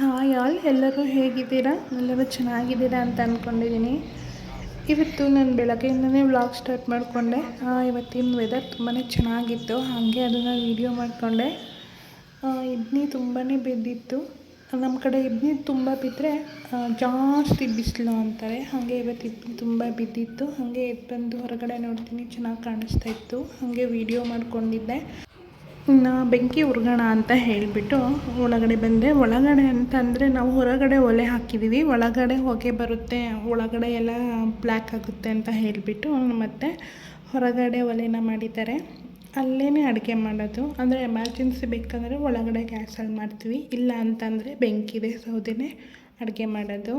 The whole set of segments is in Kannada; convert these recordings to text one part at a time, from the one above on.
ಹಾಯ್ ಆಲ್, ಎಲ್ಲರೂ ಹೇಗಿದ್ದೀರಾ? ಎಲ್ಲರೂ ಚೆನ್ನಾಗಿದ್ದೀರಾ ಅಂತ ಅಂದ್ಕೊಂಡಿದ್ದೀನಿ ಇವತ್ತು ನಾನು ಬೆಳಗ್ಗೆಯಿಂದನೇ ವ್ಲಾಗ್ ಸ್ಟಾರ್ಟ್ ಮಾಡಿಕೊಂಡೆ. ಇವತ್ತಿನ ವೆದರ್ ತುಂಬಾ ಚೆನ್ನಾಗಿತ್ತು. ಹಾಗೆ ಅದನ್ನು ವೀಡಿಯೋ ಮಾಡಿಕೊಂಡೆ. ಇಡ್ನಿ ತುಂಬಾ ಬಿದ್ದಿತ್ತು. ನಮ್ಮ ಕಡೆ ಇಬ್ಬನಿ ತುಂಬ ಬಿದ್ದರೆ ಜಾಸ್ತಿ ಬಿಸಿಲು ಅಂತಾರೆ. ಹಾಗೆ ಇವತ್ತು ಇಬ್ಬನಿ ತುಂಬ ಬಿದ್ದಿತ್ತು. ಹಾಗೆ ಇದು ಬಂದು ಹೊರಗಡೆ ನೋಡ್ತೀನಿ, ಚೆನ್ನಾಗಿ ಕಾಣಿಸ್ತಾ ಇತ್ತು. ಹಾಗೆ ವೀಡಿಯೋ ಮಾಡ್ಕೊಂಡಿದ್ದೆ. ಇನ್ನು ಬೆಂಕಿ ಉರ್ಗೋಣ ಅಂತ ಹೇಳಿಬಿಟ್ಟು ಒಳಗಡೆ ಬಂದೆ. ಒಳಗಡೆ ಅಂತಂದರೆ ನಾವು ಹೊರಗಡೆ ಒಲೆ ಹಾಕಿದ್ದೀವಿ ಒಳಗಡೆ ಹೊಗೆ ಬರುತ್ತೆ, ಒಳಗಡೆ ಎಲ್ಲ ಬ್ಲ್ಯಾಕ್ ಆಗುತ್ತೆ ಅಂತ ಹೇಳಿಬಿಟ್ಟು ಮತ್ತು ಹೊರಗಡೆ ಒಲೆನ ಮಾಡಿದ್ದಾರೆ. ಅಲ್ಲೇ ಅಡುಗೆ ಮಾಡೋದು. ಅಂದರೆ ಎಮರ್ಜೆನ್ಸಿ ಬೇಕಂದರೆ ಒಳಗಡೆ ಗ್ಯಾಸಲ್ಲಿ ಮಾಡ್ತೀವಿ. ಇಲ್ಲ ಅಂತಂದರೆ ಬೆಂಕಿದೆ ಸೌದೆನೇ ಅಡುಗೆ ಮಾಡೋದು.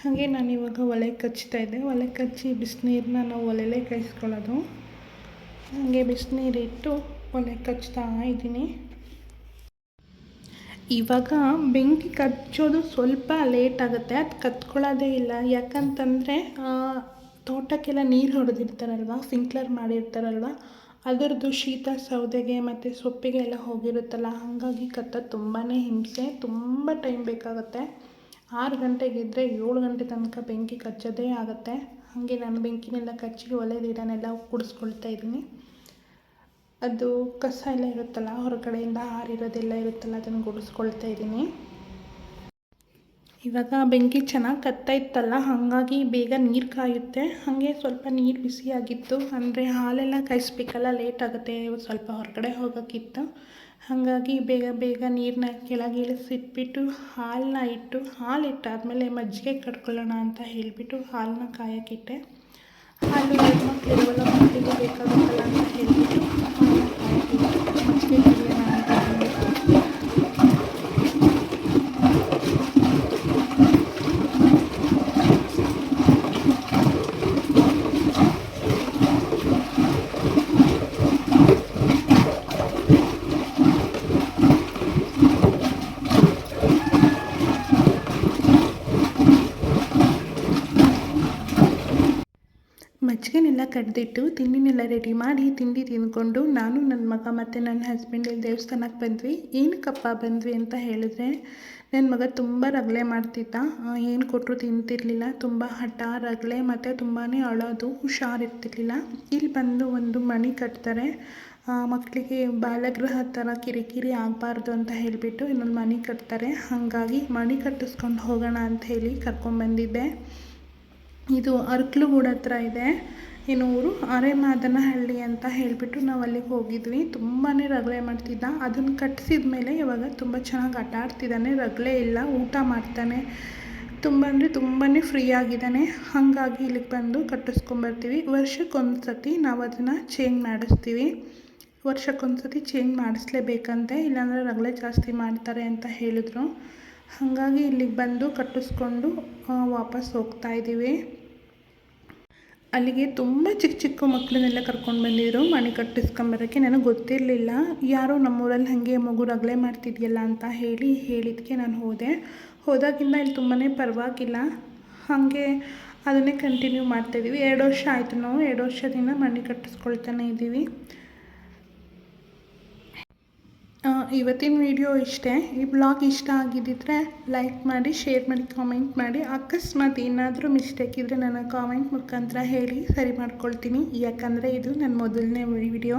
ಹಾಗೆ ನಾನು ಇವಾಗ ಒಲೆ ಕಚ್ತಾ ಇದ್ದೆ. ಒಲೆ ಕಚ್ಚಿ ಬಿಸಿನೀರನ್ನ ನಾವು ಒಲೆಲೇ ಕಾಯಿಸ್ಕೊಳ್ಳೋದು ಹಾಗೆ ಬಿಸಿನೀರಿಟ್ಟು ಒಲೆ ಕಚ್ತಾ ಇದ್ದೀನಿ. ಇವಾಗ ಬೆಂಕಿ ಕಚ್ಚೋದು ಸ್ವಲ್ಪ ಲೇಟ್ ಆಗುತ್ತೆ, ಅದು ಕತ್ಕೊಳ್ಳೋದೇ ಇಲ್ಲ. ಯಾಕಂತಂದರೆ ತೋಟಕ್ಕೆಲ್ಲ ನೀರು ಹೊಡೆದಿರ್ತಾರಲ್ವ, ಸಿಂಕ್ಲರ್ ಮಾಡಿರ್ತಾರಲ್ವ, ಅದರದ್ದು ಶೀತ ಸೌದೆಗೆ ಮತ್ತು ಸೊಪ್ಪಿಗೆ ಎಲ್ಲ ಹೋಗಿರುತ್ತಲ್ಲ, ಹಾಗಾಗಿ ಕತ್ತ ತುಂಬಾ ಹಿಂಸೆ, ತುಂಬ ಟೈಮ್ ಬೇಕಾಗುತ್ತೆ. ಆರು ಗಂಟೆಗಿದ್ದರೆ ಏಳು ಗಂಟೆ ತನಕ ಬೆಂಕಿ ಕಚ್ಚೋದೇ ಆಗುತ್ತೆ. ಹಾಗೆ ನಾನು ಬೆಂಕಿನೆಲ್ಲ ಕಚ್ಚಿ ಒಲೆ ನೀರನ್ನೆಲ್ಲ ಕುಡಿಸ್ಕೊಳ್ತಾ ಇದ್ದೀನಿ. ಅದು ಕಸ ಎಲ್ಲ ಇರುತ್ತಲ್ಲ, ಹೊರಗಡೆಯಿಂದ ಹಾರಿರೋದೆಲ್ಲ ಇರುತ್ತಲ್ಲ, ಅದನ್ನು ಗುಡಿಸ್ಕೊಳ್ತಾ ಇದ್ದೀನಿ. ಇವಾಗ ಬೆಂಕಿ ಚೆನ್ನಾಗಿ ಕತ್ತಾ ಇತ್ತಲ್ಲ, ಹಾಗಾಗಿ ಬೇಗ ನೀರು ಕಾಯುತ್ತೆ. ಹಾಗೆ ಸ್ವಲ್ಪ ನೀರು ಬಿಸಿಯಾಗಿತ್ತು ಅಂದರೆ ಹಾಲೆಲ್ಲ ಕಾಯಿಸ್ಬೇಕಲ್ಲ ಲೇಟ್ ಆಗುತ್ತೆ, ಸ್ವಲ್ಪ ಹೊರಗಡೆ ಹೋಗೋಕ್ಕಿತ್ತು ಹಾಗಾಗಿ ಬೇಗ ಬೇಗ ನೀರನ್ನ ಕೆಳಗೆ ಇಳಿಸಿಟ್ಬಿಟ್ಟು ಹಾಲನ್ನ ಇಟ್ಟು, ಹಾಲು ಇಟ್ಟಾದಮೇಲೆ ಮಜ್ಜಿಗೆ ಕಟ್ಕೊಳ್ಳೋಣ ಅಂತ ಹೇಳಿಬಿಟ್ಟು ಹಾಲನ್ನ ಕಾಯೋಕ್ಕಿಟ್ಟೆ ಹಾಲು ಮಕ್ಕಳಿಗೆಲ್ಲ ಮಕ್ಕಳಿಗೆ ಬೇಕಾಗುತ್ತಲ್ಲ ಅಂತ ಹೇಳಿಬಿಟ್ಟು ಮಜ್ಜಿಗೆ ಕುಡಿಯೋಣ ಅಂತ ಮಜ್ಜಿಗೆನೆಲ್ಲ ಕಡ್ದಿಟ್ಟು ತಿಂಡಿನೆಲ್ಲ ರೆಡಿ ಮಾಡಿ ತಿಂಡಿ ತಿಂದ್ಕೊಂಡು ನಾನು ನನ್ನ ಮಗ ಮತ್ತು ನನ್ನ ಹಸ್ಬೆಂಡ್ ಇಲ್ಲಿ ದೇವಸ್ಥಾನಕ್ಕೆ ಬಂದ್ವಿ. ಏನಕ್ಕಪ್ಪ ಬಂದ್ವಿ ಅಂತ ಹೇಳಿದ್ರೆ ನನ್ನ ಮಗ ತುಂಬ ರಗಳೆ ಮಾಡ್ತಿದ್ದ. ಏನು ಕೊಟ್ಟರು ತಿಂತಿರಲಿಲ್ಲ. ತುಂಬ ಹಠ, ರಗಳೆ ಮತ್ತು ತುಂಬಾ ಅಳೋದು, ಹುಷಾರಿರ್ತಿರ್ಲಿಲ್ಲ. ಇಲ್ಲಿ ಬಂದು ಒಂದು ಮಣಿ ಕಟ್ತಾರೆ. ಮಕ್ಕಳಿಗೆ ಬಾಲಗೃಹ ಥರ ಕಿರಿಕಿರಿ ಆಗಬಾರ್ದು ಅಂತ ಹೇಳಿಬಿಟ್ಟು ಇನ್ನೊಂದು ಮಣಿ ಕಟ್ತಾರೆ. ಹಾಗಾಗಿ ಮಣಿ ಕಟ್ಟಿಸ್ಕೊಂಡು ಹೋಗೋಣ ಅಂತ ಹೇಳಿ ಕರ್ಕೊಂಡ್ಬಂದಿದ್ದೆ ಇದು ಅರ್ಕಲುಗೂಡು ಹತ್ರ ಇದೆ. ಏನು ಊರು ಅರೆಮಾದನಹಳ್ಳಿ ಅಂತ ಹೇಳಿಬಿಟ್ಟು ನಾವು ಅಲ್ಲಿಗೆ ಹೋಗಿದ್ವಿ. ತುಂಬಾ ರಗಳೆ ಮಾಡ್ತಿದ್ದ. ಅದನ್ನು ಕಟ್ಟಿಸಿದ ಮೇಲೆ ಇವಾಗ ತುಂಬ ಚೆನ್ನಾಗಿ ಆಟ ಆಡ್ತಿದ್ದಾನೆ ರಗಳೆ ಇಲ್ಲ, ಊಟ ಮಾಡ್ತಾನೆ. ತುಂಬ ಅಂದರೆ ತುಂಬಾ ಫ್ರೀ ಆಗಿದ್ದಾನೆ ಹಾಗಾಗಿ ಇಲ್ಲಿಗೆ ಬಂದು ಕಟ್ಟಿಸ್ಕೊಂಬರ್ತೀವಿ ವರ್ಷಕ್ಕೊಂದು ಸತಿ ನಾವು ಅದನ್ನು ಚೇಂಜ್ ಮಾಡಿಸ್ತೀವಿ. ವರ್ಷಕ್ಕೊಂದು ಸತಿ ಚೇಂಜ್ ಮಾಡಿಸ್ಲೇಬೇಕಂತೆ. ಇಲ್ಲಾಂದರೆ ರಗಳೆ ಜಾಸ್ತಿ ಮಾಡ್ತಾರೆ ಅಂತ ಹೇಳಿದ್ರು. ಹಾಗಾಗಿ ಇಲ್ಲಿಗೆ ಬಂದು ಕಟ್ಟಿಸ್ಕೊಂಡು ವಾಪಸ್ ಹೋಗ್ತಾ ಇದ್ದೀವಿ. ಅಲ್ಲಿಗೆ ತುಂಬ ಚಿಕ್ಕ ಚಿಕ್ಕ ಮಕ್ಕಳನ್ನೆಲ್ಲ ಕರ್ಕೊಂಡು ಬಂದಿದ್ರು. ಮಣಿ ಕಟ್ಟಿಸ್ಕೊಂಬರೋಕ್ಕೆ ನನಗೆ ಗೊತ್ತಿರಲಿಲ್ಲ. ಯಾರೋ ನಮ್ಮೂರಲ್ಲಿ ಹಾಗೆ ಮಗು ರಗಳೆ ಮಾಡ್ತಿದೆಯಲ್ಲ ಅಂತ ಹೇಳಿ ಹೇಳಿದ್ದಕ್ಕೆ ನಾನು ಹೋದೆ. ಹೋದಾಗಿಂದ ಇಲ್ಲಿ ತುಂಬಾ ಪರವಾಗಿಲ್ಲ. ಹಾಗೆ ಅದನ್ನೇ ಕಂಟಿನ್ಯೂ ಮಾಡ್ತಾಯಿದ್ದೀವಿ ಎರಡು ವರ್ಷ ಆಯಿತು ನಾವು. ಎರಡು ವರ್ಷದಿಂದ ಮಣಿ ಕಟ್ಟಿಸ್ಕೊಳ್ತಾನೆ ಇದ್ದೀವಿ. ಇವತ್ತಿನ ವಿಡಿಯೋ ಇಷ್ಟೇ. ಈ ಬ್ಲಾಗ್ ಇಷ್ಟ ಆಗಿದ್ದಿದ್ರೆ ಲೈಕ್ ಮಾಡಿ ಶೇರ್ ಮಾಡಿ ಕಾಮೆಂಟ್ ಮಾಡಿ. ಅಕಸ್ಮಾತ್ ಏನಾದರೂ ಮಿಸ್ಟೇಕ್ ಇದ್ದರೆ ನನ್ನ ಕಾಮೆಂಟ್ ಮುಖಾಂತರ ಹೇಳಿ ಸರಿ ಮಾಡ್ಕೊಳ್ತೀನಿ. ಯಾಕಂದರೆ ಇದು ನನ್ನ ಮೊದಲನೇ ವಿಡಿಯೋ